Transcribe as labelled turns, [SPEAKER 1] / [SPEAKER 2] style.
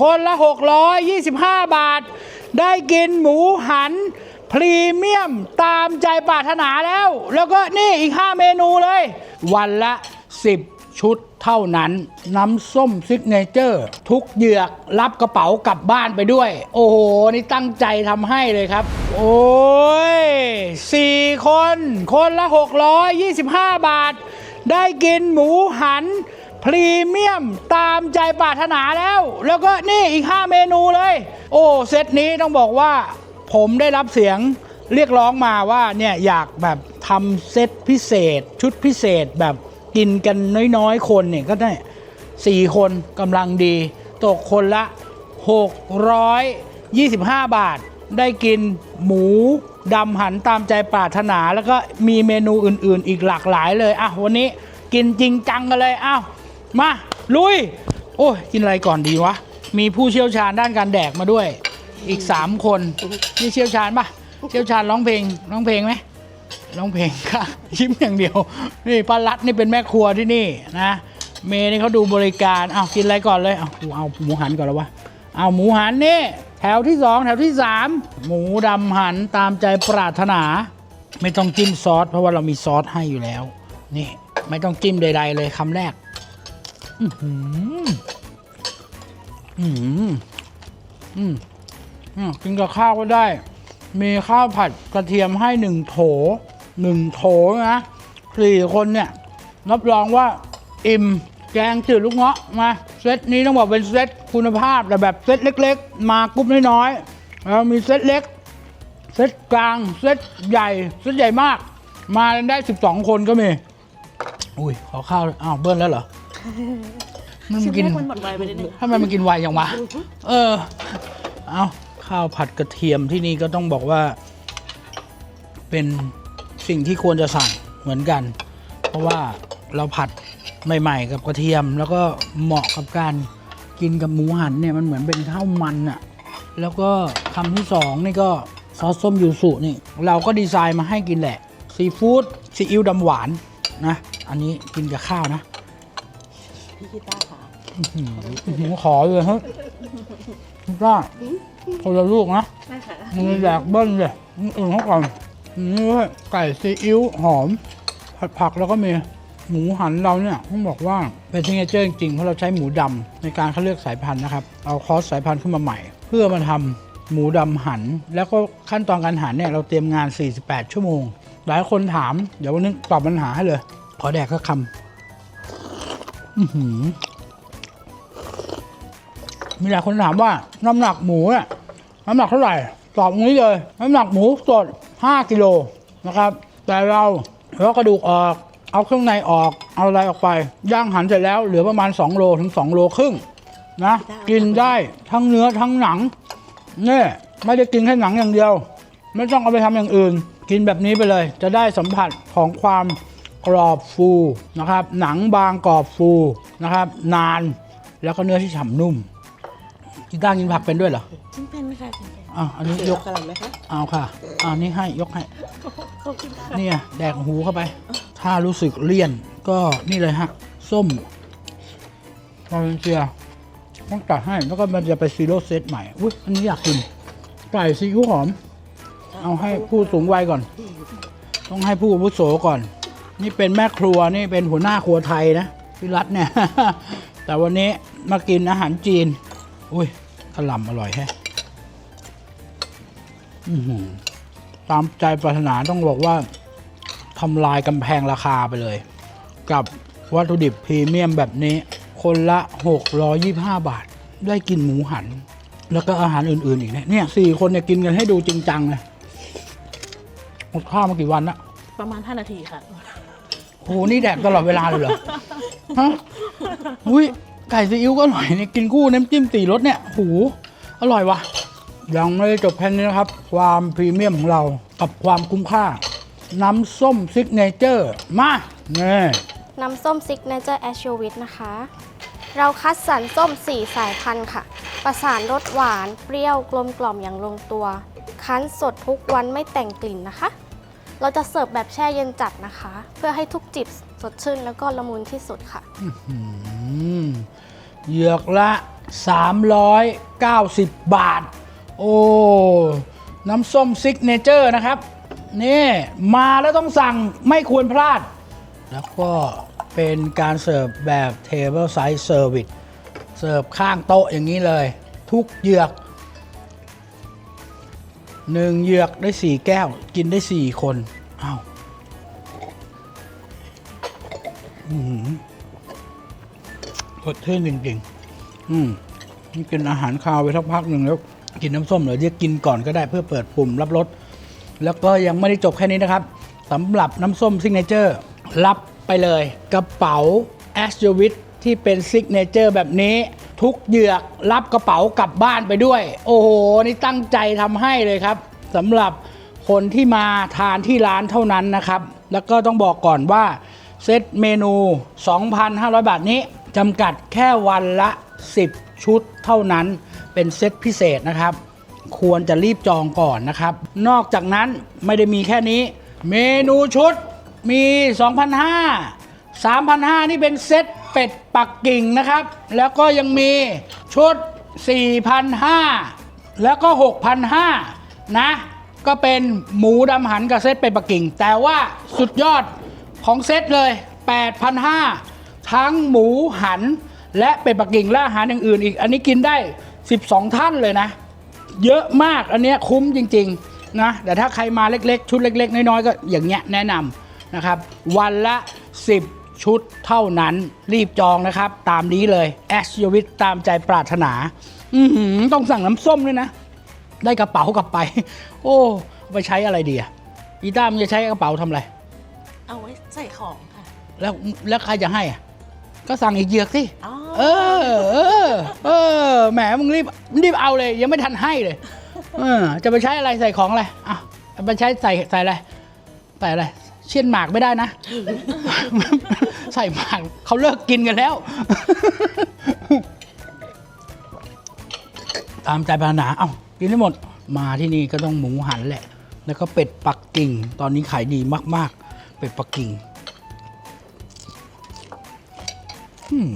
[SPEAKER 1] คนละ 625 บาท ได้กินหมูหัน พรีเมียมตามใจปรารถนาแล้ว แล้วก็นี่อีก 5 เมนูเลย วันละ 10 ชุดเท่านั้นน้ำส้มซิกเนเจอร์ ทุกเหยือกรับกระเป๋ากลับบ้านไปด้วย โอ้โห นี่ตั้งใจทำให้เลยครับ โอ้ยสี่คน คนละ 625 บาท ได้กินหมูหัน พรีเมียมตามใจปรารถนาแล้ว แล้วก็นี่อีก 5 เมนูเลย โอ้เซตนี้ต้องบอกว่า ผมได้รับเสียงเรียกร้องมาว่าเนี่ยอยากแบบทำเซตพิเศษ ชุดพิเศษแบบกินกันน้อยๆ คนเนี่ยก็ได้4คนกำลังดี ตกคนละ 625 บาท ได้กินหมูดำหันตามใจปรารถนา แล้วก็มีเมนูอื่นๆ อีกหลากหลายเลยอะวันนี้กินจริงจังกันเลยอ้าว มา ลุย โอ้ยกินอะไรก่อนดีวะ มีผู้เชี่ยวชาญด้านการแดกมาด้วย อีก 3 คนนี่เชี่ยวชาญปะเชี่ยวชาญร้องเพลงร้องเพลงไหมร้องเพลงค่ะยิ้มอย่างเดียวนี่ป้ารัตนี่เป็นแม่ครัวที่นี่นะเมย์นี่เขาดูบริการเอากินอะไรก่อนเลยเอากูเอาหมูหันก่อนแล้ววะเอาหมูหันนี่แถวที่สองแถวที่สามหมูดำหันตามใจปรารถนา ไม่ต้องจิ้มซอสเพราะว่าเรามีซอสให้อยู่แล้ว นี่ ไม่ต้องจิ้มใด ๆ เลยคำแรก อือหืออือหืออืมอืมกินกับข้าวก็ได้ มีข้าวผัดกระเทียมให้หนึ่งโถหนึ่งโถนะสี่คนเนี่ยรับรองว่าอิ่มแกงจืดลูกเงาะมาเซตนี้ต้องบอกเป็นเซตคุณภาพแต่แบบเซตเล็ก ๆ มากรุ๊ปน้อยๆแล้วมีเซตเล็กเซตกลางเซตใหญ่เซตใหญ่มาก มาได้ 12 คนก็มี อุ้ยขอข้าวอ้าวเบิ้ลแล้วเหรอ มัน
[SPEAKER 2] ชิม
[SPEAKER 1] กิน
[SPEAKER 2] ให้คนหมดไวไปนิดนึง
[SPEAKER 1] ทำไมมันกินไวอย่างวะ เออ เอาข้าวผัดกระเทียมที่นี่ก็ต้องบอกว่า เป็นสิ่งที่ควรจะสั่งเหมือนกัน เพราะว่าเราผัดใหม่ ๆ กับกระเทียม แล้วก็เหมาะกับการกินกับหมูหันเนี่ยมันเหมือนเป็นข้าวมันอะแล้วก็คำที่สองนี่ก็ซอสส้มยูสุนี่ เราก็ดีไซน์มาให้กินแหละ ซีฟู้ดซีอิ๊วดำหวานนะ อันนี้กินกับข้าวนะ
[SPEAKER 2] พี่กีต้าร์ค่ะ
[SPEAKER 1] อื้อหือขอเลยเฮ้ยก็คนละลูกนะ
[SPEAKER 2] ได้ค่ะ
[SPEAKER 1] มึงอยากเบิ้ลเลยมึงอื่นเขาก่อนนี่เว้ยไก่ซีอิ๊วหอม ผัดผักแล้วก็มีหมูหันเราเนี่ยต้องบอกว่าเป็นซิงเกิลจริงๆเพราะเราใช้หมูดำในการคัดเลือกสายพันธุ์นะครับ เอาคอสสายพันธุ์ขึ้นมาใหม่ เพื่อมาทำหมูดำหัน แล้วก็ขั้นตอนการหันเนี่ยเราเตรียมงาน 48 ชั่วโมง หลายคนถาม เดี๋ยววันนี้ตอบปัญหาให้เลย ขอแดกก็คำอื้อหือ มีหลายคนถามว่า น้ำหนักหมูเนี่ยน้ำหนักเท่าไหร่ ตอบตรงนี้เลย น้ำหนักหมูสด 5 กิโลนะครับ แต่เราเรากระดูกออก เอาเครื่องในออก เอาอะไรออกไป ย่างหันเสร็จแล้วเหลือประมาณ 2 โลถึง 2 โลครึ่งนะ กินได้ทั้งเนื้อทั้งหนังเนี่ยไม่ได้กินแค่หนังอย่างเดียว ไม่ต้องเอาไปทำอย่างอื่น กินแบบนี้ไปเลย จะได้สัมผัสของความ กรอบฟูนะครับ หนังบางกรอบฟูนะครับ นานแล้วก็เนื้อที่ฉ่ำนุ่มกีต้าร์กินผักเป็นด้วยเหรอ
[SPEAKER 2] จิ้มเป็นค่ะจิ้มเป็น
[SPEAKER 1] อะอันนี้
[SPEAKER 2] เดี๋
[SPEAKER 1] ย
[SPEAKER 2] ยว
[SPEAKER 1] ก
[SPEAKER 2] กระหล่ำไหมคะ
[SPEAKER 1] เอาค่ะอ่านี่ให้ยกให้
[SPEAKER 2] ขอบคุณค่ะ
[SPEAKER 1] เนี่ยแดกหูเข้าไป ถ้ารู้สึกเลี่ยนก็นี่เลยฮะ ส้มวาเลนเซียต้องตัดให้แล้วก็มันจะไปซีโร่เซตใหม่อุ้ยอันนี้อยากกินไก่ซีอิ๊วหอม เอาให้ผู้สูงวัยก่อน ต้องให้ผู้อาวุโสก่อน นี่เป็นแม่ครัวนี่เป็นหัวหน้าครัวไทยนะพี่รัตเนี่ย แต่วันนี้มากินอาหารจีน อุ้ยกะล่ำอร่อยแฮะตามใจปรารถนาต้องบอกว่าทำลายกำแพงราคาไปเลย กับวัตถุดิบพรีเมียมแบบนี้ คนละ 625 บาท ได้กินหมูหัน แล้วก็อาหารอื่น ๆ อีกเนี่ยเนี่ยสี่คนเนี่ยกินกันให้ดูจริงจังเลยหมดข้าวมากี่วันละ
[SPEAKER 2] ประมาณ 5 นาทีค่ะ
[SPEAKER 1] โหนี่แดกตลอดเวลาเลยเหรอฮะอุ้ยไก่ซีอิ๊วก็อร่อยเนี่ยกินคู่น้ำจิ้มสี่รสเนี่ยโหอร่อยวะยังไม่ได้จบแค่นี้นะครับ ความพรีเมียมของเรากับความคุ้มค่า น้ำส้มซิกเนเจอร์มาเนี่ย
[SPEAKER 3] น้ำส้มซิกเนเจอร์แอชวิตนะคะ เราคัดสรรส้ม 4 สายพันธุ์ค่ะ ประสานรสหวาน เปรี้ยวกลมกล่อมอย่างลงตัว คั้นสดทุกวันไม่แต่งกลิ่นนะคะ เราจะเสิร์ฟแบบแช่เย็นจัดนะคะ เพื่อให้ทุกจิบสดชื่นแล้วก็ละมุนที่สุดค่ะ
[SPEAKER 1] อืมเหยือกละ 390 บาท โอ้ น้ำส้มซิกเนเจอร์นะครับ นี่มาแล้วต้องสั่งไม่ควรพลาด แล้วก็เป็นการเสิร์ฟแบบ Table Size Service เสิร์ฟข้างโต๊ะอย่างนี้เลย ทุกเหยือก หนึ่งเหยือกได้สี่แก้ว กินได้สี่คนอ้าวอืมสดชื่นจริงๆ อืมนี่กินอาหารคาวไปสักพักหนึ่งแล้ว กินน้ำส้มหรอเรียกกินก่อนก็ได้เพื่อเปิดปุ่มรับรสแล้วก็ยังไม่ได้จบแค่นี้นะครับสำหรับน้ำส้มซิกเนเจอร์รับไปเลย กระเป๋า a s h w i t ที่เป็นซิกเนเจอร์แบบนี้ ทุกเหยือกรับกระเป๋ากลับบ้านไปด้วย โอ้โห นี่ตั้งใจทำให้เลยครับสำหรับคนที่มาทานที่ร้านเท่านั้นนะครับ แล้วก็ต้องบอกก่อนว่าเซตเมนู 2,500 บาทนี้จำกัดแค่วันละ 10 ชุดเท่านั้นเป็นเซตพิเศษนะครับ ควรจะรีบจองก่อนนะครับ นอกจากนั้นไม่ได้มีแค่นี้ เมนูชุดมี 2,500 3,500 นี่เป็นเซต เป็ดปักกิ่งนะครับ แล้วก็ยังมีชุด 4,500 แล้วก็ 6,500 นะ ก็เป็นหมูดำหันกับเซตเป็ดปักกิ่ง แต่ว่าสุดยอดของเซตเลย 8,500 ทั้งหมูหันและเป็ดปักกิ่งและอาหารอย่างอื่นอีก อันนี้กินได้ 12 ท่านเลยนะ เยอะมากอันเนี้ยคุ้มจริงๆนะแต่ถ้าใครมาเล็กๆ ชุดเล็ก ๆ น้อยๆ ก็อย่างเงี้ยแนะนำนะครับ วันละ 10 ชุดเท่านั้นรีบจองนะครับ ตามนี้เลยแอชยวิตตามใจปรารถนา อือหือต้องสั่งน้ำส้มด้วยนะ ได้กระเป๋ากลับไป โอ้เอาไปใช้อะไรดีอะอีต้ามนจะใช้กระเป๋าทำอะไร
[SPEAKER 2] เอาไว้ใส่ของค่ะ
[SPEAKER 1] แล้วแล้วใครจะให้อะก็สั่งอีกเหยือกสิ
[SPEAKER 2] อ๋อ
[SPEAKER 1] เออ เออ เออแหมมึงรีบรีบเอาเลย ยังไม่ทันให้เลย เออ จะไปใช้อะไรใส่ของอะไรอะเอาไปใช้ใส่ใส่อะไรใส่อะไร เช่นหมากไม่ได้นะ ใส่หมากเขาเลิกกินกันแล้ว ตามใจปรารถนาเอ้ากินได้หมด มาที่นี่ก็ต้องหมูหันแหละ แล้วก็เป็ดปักกิ่ง ตอนนี้ขายดีมาก ๆ เป็ดปักกิ่ง อืม